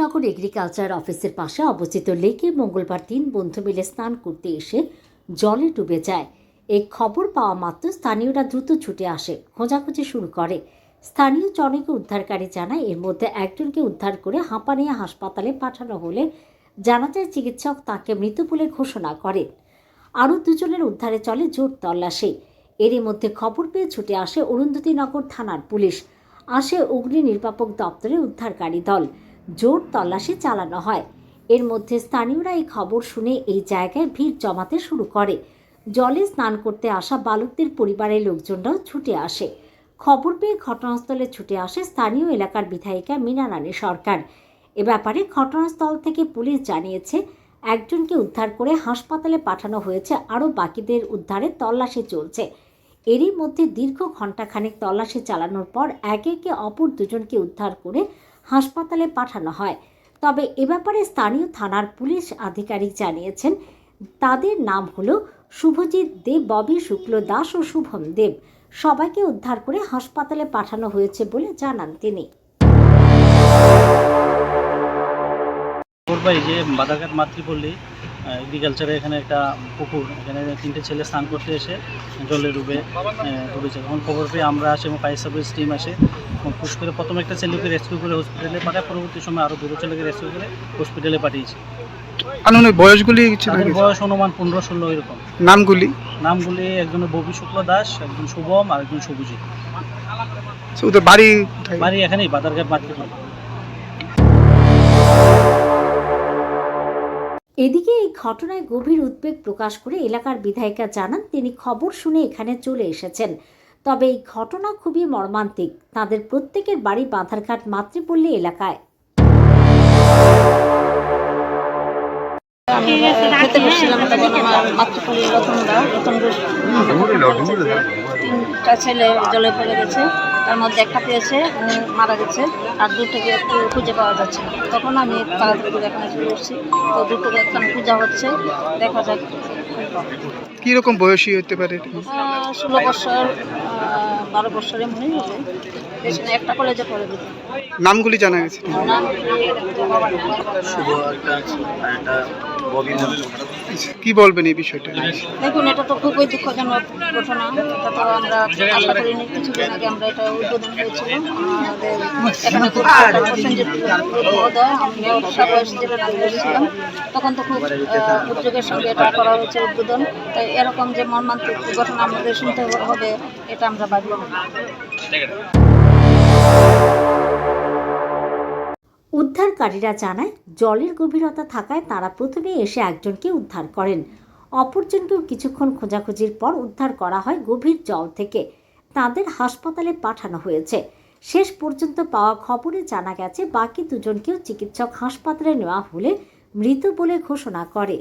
Arundhatinagar agriculture অফিসের পাশে অবস্থিত লেকে মঙ্গলবার তিন বন্ধু মিলে স্নান করতে এসে জলে ডুবে যায়। এই খবর পাওয়া মাত্র স্থানীয়রা দ্রুত ছুটে আসে, খোঁজাখুঁজি শুরু করে। স্থানীয় জনকে উদ্ধারকারী জানায়, এর মধ্যে একজনকে উদ্ধার করে হাঁপানিয়া হাসপাতালে পাঠানো হলে জানা যায় চিকিৎসক তাকে মৃত বলে ঘোষণা করেন। আরও দুজনের উদ্ধারে চলে জোর তল্লাশি। এরই মধ্যে খবর পেয়ে ছুটে আসে অরুন্ধতিনগর থানার পুলিশ। আসে অগ্নি নির্বাপক দপ্তরে উদ্ধারকারী দল। জোর তল্লাশি চালানো হয়। এর মধ্যে স্থানীয়রা এই খবর শুনে এই জায়গায় ভিড় জমাতে শুরু করে। জলে স্নান করতে আসা বালকদের পরিবারের লোকজনরাও ছুটে আসে। খবর পেয়ে ঘটনাস্থলে ছুটে আসে স্থানীয় এলাকার বিধায়িকা মীনা রানী সরকার। এ ব্যাপারে ঘটনাস্থল থেকে পুলিশ জানিয়েছে, একজনকে উদ্ধার করে হাসপাতালে পাঠানো হয়েছে, আরও বাকিদের উদ্ধারে তল্লাশি চলছে। এরই মধ্যে দীর্ঘ ঘণ্টাখানেক তল্লাশি চালানোর পর একে একে অপর দুজনকে উদ্ধার করে হাসপাতালে পাঠানো হয়। তবে এ ব্যাপারে স্থানীয় থানার পুলিশ আধিকারিক জানিয়েছেন, তাদের নাম হল শুভজিৎ দেব, ববি শুক্ল দাস ও শুভম দেব। সবাইকে উদ্ধার করে হাসপাতালে পাঠানো হয়েছে বলে জানান তিনি। যে বাধাঘাট মাতৃপল্লী এগ্রিকালচারে এখানে একটা পুকুর এখানে তিনটে ছেলে স্নান করতে এসে জলে ডুবে ডুবেছে। তখন খবর পেয়ে আমরা আসে এবং ফায়ার সার্ভিস টিম আসে পুশ করে প্রথম একটা ছেলেকে রেস্কিউ করে হসপিটালে পাঠায় পরবর্তী সময় আরও দুটো ছেলেকে রেস্কিউ করে হসপিটালে পাঠিয়েছি। আনুমানিক বয়সগুলি? বয়স অনুমান পনেরো ষোলো এরকম। নামগুলি? নামগুলি একজনের ববি শুক্ল দাস একজন শুভম আর একজন শুভজিৎ। ওদের বাড়ি? বাড়ি এখানেই বাদারঘাট মাতৃপল্লী এদিকে এই ঘটনায় গভীর উদ্বেগ প্রকাশ করে এলাকার বিধায়িকা জানান, তিনি খবর শুনে এখানে চলে এসেছেন। তবে এই ঘটনা খুবই মর্মান্তিক। তাদের প্রত্যেকের বাড়ি বাঁধারঘাট মাতৃপল্লী এলাকায়। আমি খেতে বসছিলাম তখন আমার মাতৃপল্লী রতনদা রতন তিনটা ছেলে জলে পড়ে গেছে তার মধ্যে একটা পেয়েছে উনি মারা গেছে আর দুটোকে একটু খুঁজে পাওয়া যাচ্ছে না তখন আমি তাড়াতাড়ি করে এখানে চলে এসেছি তো দুটোকে এখানে পূজা হচ্ছে দেখা যাক কি রকম বয়সী হতে পারে ষোলো বছর বারো বছরে মনে হবে বেশি না একটা কলেজে পড়ে দিত নামগুলি জানা গেছে নাম শুভ একটা আছে কি বলবেন এই বিষয়টা? দেখুন, এটা তো খুবই দুঃখজনক ঘটনা। এটা তো আমরা আশা করিনি, কিছুদিন আগে আমরা এটা উদ্বোধন হয়েছিল এখানে তখন তো খুব উদ্যোগের সঙ্গে এটা করা হয়েছে উদ্বোধন। তাই এরকম যে মর্মান্তিক ঘটনা আমাদের শুনতে হবে, এটা আমরা ভাবি না উদ্ধারকারীরা জানায়, জলের গভীরতা থাকায় তারা প্রথমে এসে একজনকে উদ্ধার করেন। অপরজনকেও কিছুক্ষণ খোঁজাখুঁজির পর উদ্ধার করা হয় গভীর জল থেকে। তাদের হাসপাতালে পাঠানো হয়েছে। শেষ পর্যন্ত পাওয়া খবরে জানা গেছে, বাকি দুজনকেও চিকিৎসক হাসপাতালে নেওয়া হলে মৃত বলে ঘোষণা করে।